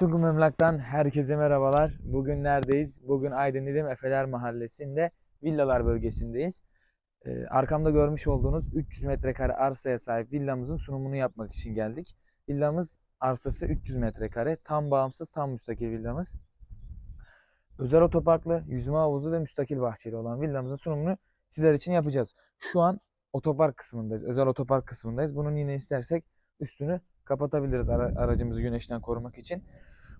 Altınkum Emlak'tan herkese merhabalar. Bugün neredeyiz? Bugün Aydın Didim Efeler Mahallesi'nde villalar bölgesindeyiz. Ee, arkamda görmüş olduğunuz 300 metrekare arsaya sahip villamızın sunumunu yapmak için geldik. Villamız arsası 300 metrekare. Tam bağımsız, tam müstakil villamız. Özel otoparklı, yüzme havuzu ve müstakil bahçeli olan villamızın sunumunu sizler için yapacağız. Şu an otopark kısmındayız. Özel otopark kısmındayız. Bunun yine istersek üstünü kapatabiliriz ara- aracımızı güneşten korumak için.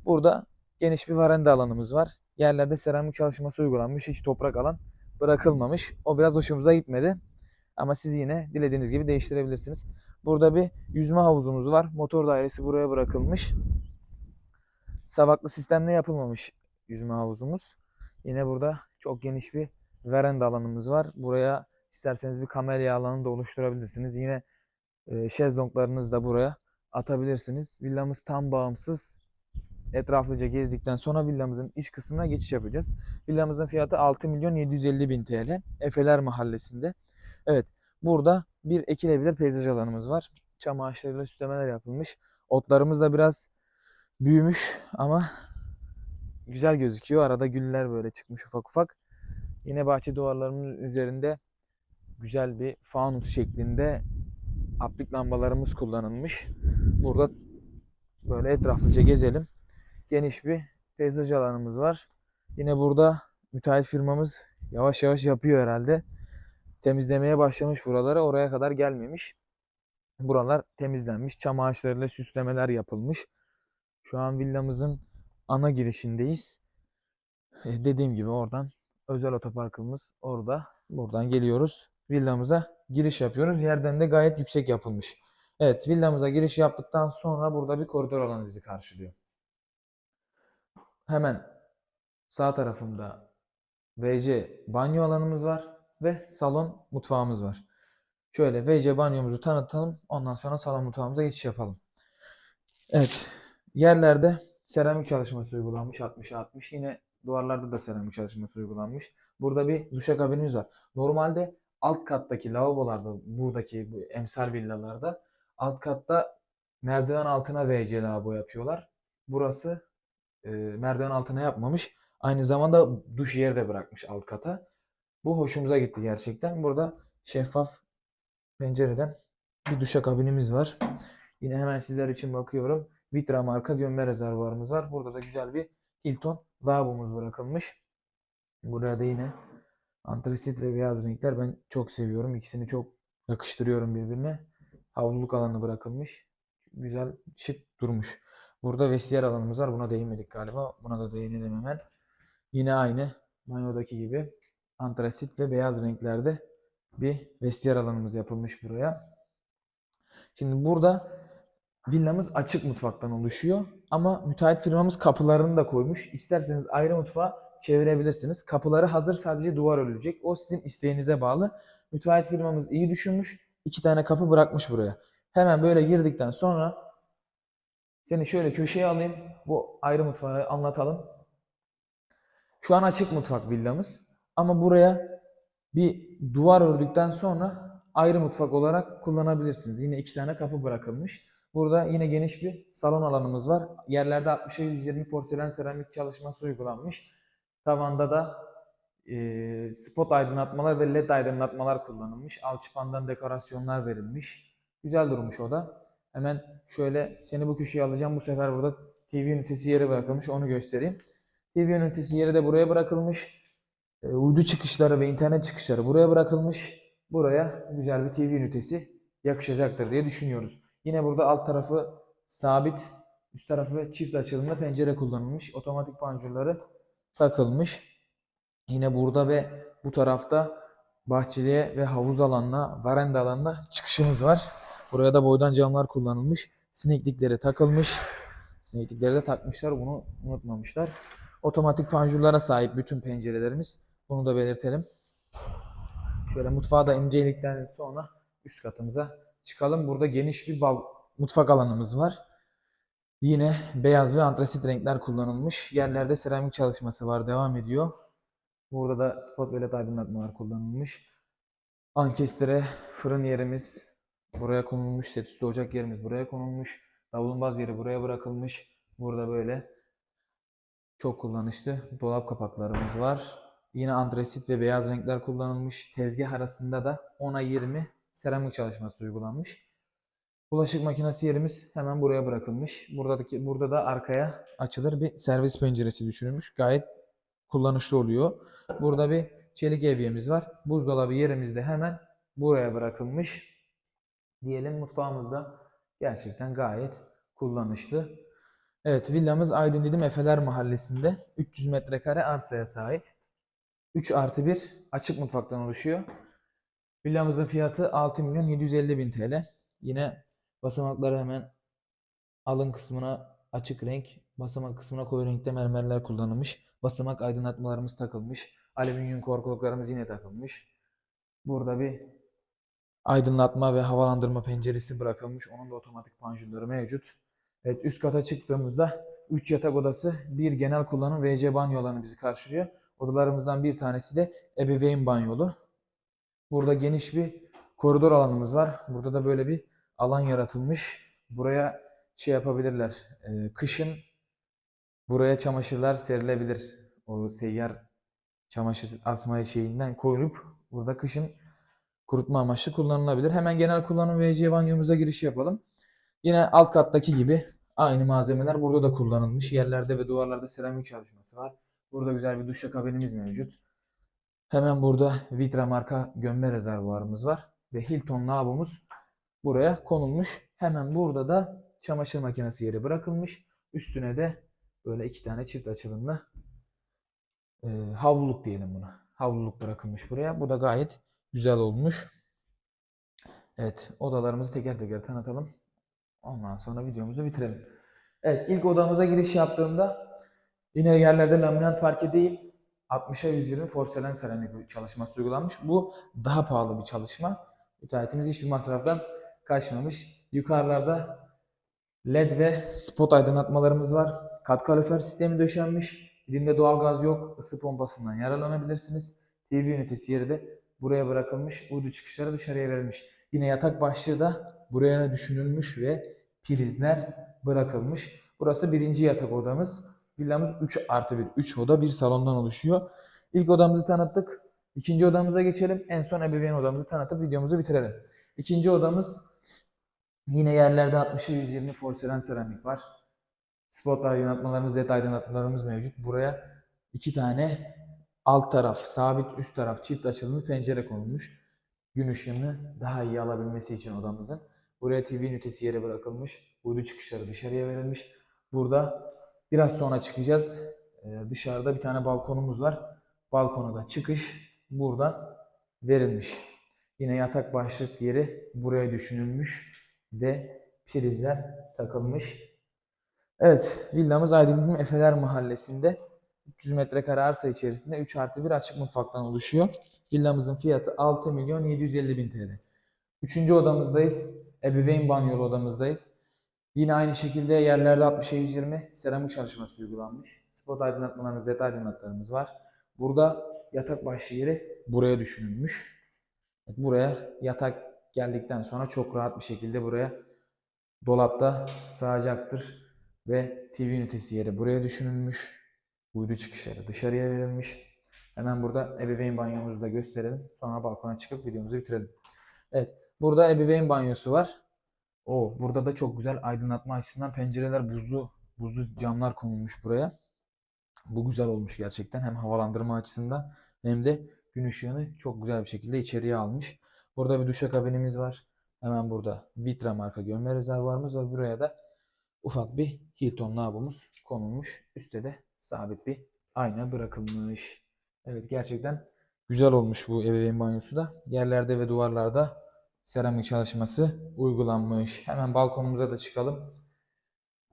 Burada geniş bir veranda alanımız var. Yerlerde seramik çalışması uygulanmış. Hiç toprak alan bırakılmamış. O biraz hoşumuza gitmedi. Ama siz yine dilediğiniz gibi değiştirebilirsiniz. Burada bir yüzme havuzumuz var. Motor dairesi buraya bırakılmış. Savaklı sistemle yapılmamış yüzme havuzumuz. Yine burada çok geniş bir veranda alanımız var. Buraya isterseniz bir kamelya alanı da oluşturabilirsiniz. Yine e, şezlonglarınızı da buraya atabilirsiniz. Villamız tam bağımsız. Etraflıca gezdikten sonra villamızın iç kısmına geçiş yapacağız. Villamızın fiyatı 6 milyon 750 bin TL. Efeler Mahallesi'nde. Evet burada bir ekilebilir peyzaj alanımız var. Çam ağaçlarıyla süslemeler yapılmış. Otlarımız da biraz büyümüş ama güzel gözüküyor. Arada güller böyle çıkmış ufak ufak. Yine bahçe duvarlarının üzerinde güzel bir fanus şeklinde aplik lambalarımız kullanılmış. Burada böyle etraflıca gezelim. Geniş bir peyzaj alanımız var. Yine burada müteahhit firmamız yavaş yavaş yapıyor herhalde. Temizlemeye başlamış buraları. Oraya kadar gelmemiş. Buralar temizlenmiş. Çam ağaçlarıyla süslemeler yapılmış. Şu an villamızın ana girişindeyiz. E, dediğim gibi oradan özel otoparkımız orada. Buradan geliyoruz. Villamıza giriş yapıyoruz. Yerden de gayet yüksek yapılmış. Evet villamıza giriş yaptıktan sonra burada bir koridor alanı bizi karşılıyor. Hemen sağ tarafımda WC banyo alanımız var ve salon mutfağımız var. Şöyle WC banyomuzu tanıtalım. Ondan sonra salon mutfağımıza geçiş yapalım. Evet. Yerlerde seramik çalışması uygulanmış 60'a 60. Yine duvarlarda da seramik çalışması uygulanmış. Burada bir duşakabinimiz var. Normalde alt kattaki lavabolarda buradaki bu emsal villalarda alt katta merdiven altına WC lavabo yapıyorlar. Burası e, merdiven altına yapmamış. Aynı zamanda duş yeri de bırakmış alt kata. Bu hoşumuza gitti gerçekten. Burada şeffaf pencereden bir duşakabinimiz var. Yine hemen sizler için bakıyorum. Vitra marka gömme rezervuarımız var. Burada da güzel bir Hilton lavabomuz bırakılmış. Buraya da yine antrasit ve beyaz renkler ben çok seviyorum. İkisini çok yakıştırıyorum birbirine. Havluluk alanı bırakılmış. Güzel şık durmuş. Burada vestiyer alanımız var. Buna değinmedik galiba. Buna da değinelim hemen. Yine aynı banyodaki gibi antrasit ve beyaz renklerde bir vestiyer alanımız yapılmış buraya. Şimdi burada villamız açık mutfaktan oluşuyor. Ama müteahhit firmamız kapılarını da koymuş. İsterseniz ayrı mutfağa çevirebilirsiniz. Kapıları hazır sadece duvar örülecek. O sizin isteğinize bağlı. Müteahhit firmamız iyi düşünmüş. İki tane kapı bırakmış buraya. Hemen böyle girdikten sonra seni şöyle köşeye alayım. Bu ayrı mutfağı anlatalım. Şu an açık mutfak villamız. Ama buraya bir duvar ördükten sonra ayrı mutfak olarak kullanabilirsiniz. Yine iki tane kapı bırakılmış. Burada yine geniş bir salon alanımız var. Yerlerde 60'a 120 porselen seramik çalışması uygulanmış. Tavanda da e, spot aydınlatmalar ve led aydınlatmalar kullanılmış. Alçıpandan dekorasyonlar verilmiş. Güzel durmuş o da. Hemen şöyle seni bu köşeye alacağım. Bu sefer burada TV ünitesi yeri bırakılmış. Onu göstereyim. TV ünitesi yeri de buraya bırakılmış. E, uydu çıkışları ve internet çıkışları buraya bırakılmış. Buraya güzel bir TV ünitesi yakışacaktır diye düşünüyoruz. Yine burada alt tarafı sabit, üst tarafı çift açılımlı pencere kullanılmış. Otomatik panjurları takılmış. Yine burada ve bu tarafta bahçeliğe ve havuz alanına, veranda alanına çıkışımız var. Buraya da boydan camlar kullanılmış. Sineklikleri takılmış. Sineklikleri de takmışlar. Bunu unutmamışlar. Otomatik panjurlara sahip bütün pencerelerimiz. Bunu da belirtelim. Şöyle mutfağı da inceledikten sonra üst katımıza çıkalım. Burada geniş bir bal mutfak alanımız var. Yine beyaz ve antrasit renkler kullanılmış. Yerlerde seramik çalışması var. Devam ediyor. Burada da spot ve led aydınlatmalar kullanılmış. Ankestere fırın yerimiz buraya konulmuş. Set üstü ocak yerimiz buraya konulmuş. Davlumbaz yeri buraya bırakılmış. Burada böyle çok kullanışlı dolap kapaklarımız var. Yine andresit ve beyaz renkler kullanılmış. Tezgah arasında da 10'a 20 seramik çalışması uygulanmış. Bulaşık makinesi yerimiz hemen buraya bırakılmış. Buradaki burada da arkaya açılır bir servis penceresi düşünülmüş. Gayet kullanışlı oluyor. Burada bir çelik evyemiz var. Buzdolabı yerimiz de hemen buraya bırakılmış. Diyelim mutfağımızda gerçekten gayet kullanışlı. Evet villamız Aydın Didim Efeler Mahallesi'nde 300 metrekare arsaya sahip. 3 artı 1 açık mutfaktan oluşuyor. Villamızın fiyatı 6 milyon 750 bin TL. Yine basamakları hemen alın kısmına açık renk, basamak kısmına koyu renkte mermerler kullanılmış. Basamak aydınlatmalarımız takılmış. Alüminyum korkuluklarımız yine takılmış. Burada bir aydınlatma ve havalandırma penceresi bırakılmış. Onun da otomatik panjurları mevcut. Evet üst kata çıktığımızda 3 yatak odası, bir genel kullanım WC banyo alanı bizi karşılıyor. Odalarımızdan bir tanesi de ebeveyn banyolu. Burada geniş bir koridor alanımız var. Burada da böyle bir alan yaratılmış. Buraya şey yapabilirler. e, kışın buraya çamaşırlar serilebilir. O seyyar çamaşır asma şeyinden koyulup burada kışın kurutma amaçlı kullanılabilir. Hemen genel kullanım WC banyomuza giriş yapalım. Yine alt kattaki gibi aynı malzemeler burada da kullanılmış. Yerlerde ve duvarlarda seramik çalışması var. Burada güzel bir duşakabinimiz mevcut. Hemen burada Vitra marka gömme rezervuarımız var. Ve Hilton lavabomuz buraya konulmuş. Hemen burada da çamaşır makinesi yeri bırakılmış. Üstüne de böyle iki tane çift açılımlı e, havluluk diyelim buna. Havluluk bırakılmış buraya. Bu da gayet güzel olmuş. Evet odalarımızı teker teker tanıtalım. Ondan sonra videomuzu bitirelim. Evet ilk odamıza giriş yaptığımda yine yerlerde laminat parke değil 60'a 120 porselen seramik çalışması uygulanmış. Bu daha pahalı bir çalışma. Müteahhitimiz hiçbir masraftan kaçmamış. Yukarılarda LED ve spot aydınlatmalarımız var. Kat kalorifer sistemi döşenmiş. Dibinde doğalgaz yok. Isı pompasından yararlanabilirsiniz. TV ünitesi yeri de buraya bırakılmış. Uydu çıkışları dışarıya verilmiş. Yine yatak başlığı da buraya düşünülmüş ve prizler bırakılmış. Burası birinci yatak odamız. Villamız 3 artı 1. 3 oda bir salondan oluşuyor. İlk odamızı tanıttık. İkinci odamıza geçelim. En son ebeveyn odamızı tanıtıp videomuzu bitirelim. İkinci odamız yine yerlerde 60'a 120 porselen seramik var. Spot aydınlatmalarımız, led aydınlatmalarımız mevcut. Buraya iki tane alt taraf, sabit üst taraf çift açılımlı pencere konulmuş. Gün ışığını daha iyi alabilmesi için odamızın. Buraya TV ünitesi yeri bırakılmış. Uydu çıkışları dışarıya verilmiş. Burada biraz sonra çıkacağız. Ee, dışarıda bir tane balkonumuz var. Balkona da çıkış burada verilmiş. Yine yatak başlık yeri buraya düşünülmüş ve prizler takılmış. Evet, villamız Aydın Efeler Mahallesi'nde 300 metrekare arsa içerisinde 3 artı 1 açık mutfaktan oluşuyor. Villamızın fiyatı 6 milyon 750 bin TL. Üçüncü odamızdayız. Ebeveyn banyolu odamızdayız. Yine aynı şekilde yerlerde 60'a 120 seramik çalışması uygulanmış. Spot aydınlatmalarımız, led aydınlatmalarımız var. Burada yatak başlı yeri buraya düşünülmüş. Buraya yatak geldikten sonra çok rahat bir şekilde buraya dolapta sığacaktır. Ve TV ünitesi yeri buraya düşünülmüş. Uydu çıkışları dışarıya verilmiş. Hemen burada ebeveyn banyomuzu da gösterelim. Sonra balkona çıkıp videomuzu bitirelim. Evet. Burada ebeveyn banyosu var. O burada da çok güzel aydınlatma açısından pencereler buzlu buzlu camlar konulmuş buraya. Bu güzel olmuş gerçekten. Hem havalandırma açısından hem de gün ışığını çok güzel bir şekilde içeriye almış. Burada bir duşakabinimiz var. Hemen burada Vitra marka gömme rezervuarımız ve buraya da ufak bir Hilton lavabomuz konulmuş. Üstte de sabit bir ayna bırakılmış. Evet gerçekten güzel olmuş bu ebeveyn banyosu da. Yerlerde ve duvarlarda seramik çalışması uygulanmış. Hemen balkonumuza da çıkalım.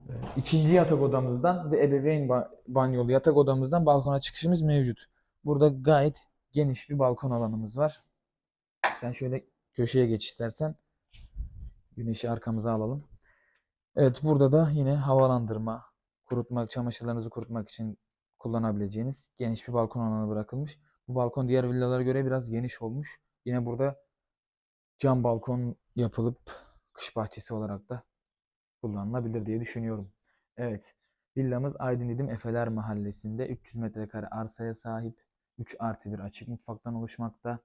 Ee, İkinci yatak odamızdan ve ebeveyn ba- banyolu yatak odamızdan balkona çıkışımız mevcut. Burada gayet geniş bir balkon alanımız var. Sen şöyle köşeye geç istersen. Güneşi arkamıza alalım. Evet burada da yine havalandırma, kurutmak, çamaşırlarınızı kurutmak için kullanabileceğiniz geniş bir balkon alanı bırakılmış. Bu balkon diğer villalara göre biraz geniş olmuş. Yine burada cam balkon yapılıp kış bahçesi olarak da kullanılabilir diye düşünüyorum. Evet. Villamız Aydın İdim Efeler Mahallesi'nde 300 metrekare arsaya sahip 3 artı 1 açık mutfaktan oluşmakta.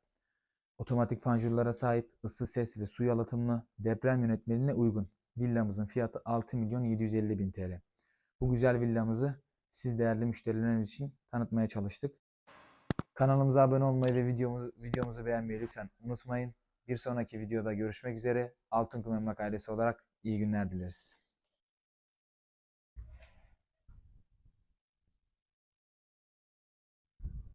Otomatik panjurlara sahip, ısı, ses ve su yalıtımlı, deprem yönetmeliğine uygun. Villamızın fiyatı 6 milyon 750 bin TL. Bu güzel villamızı siz değerli müşterileriniz için tanıtmaya çalıştık. Kanalımıza abone olmayı ve videomuzu, videomuzu beğenmeyi lütfen unutmayın. Bir sonraki videoda görüşmek üzere. Altın Kum Emlak ailesi olarak iyi günler dileriz.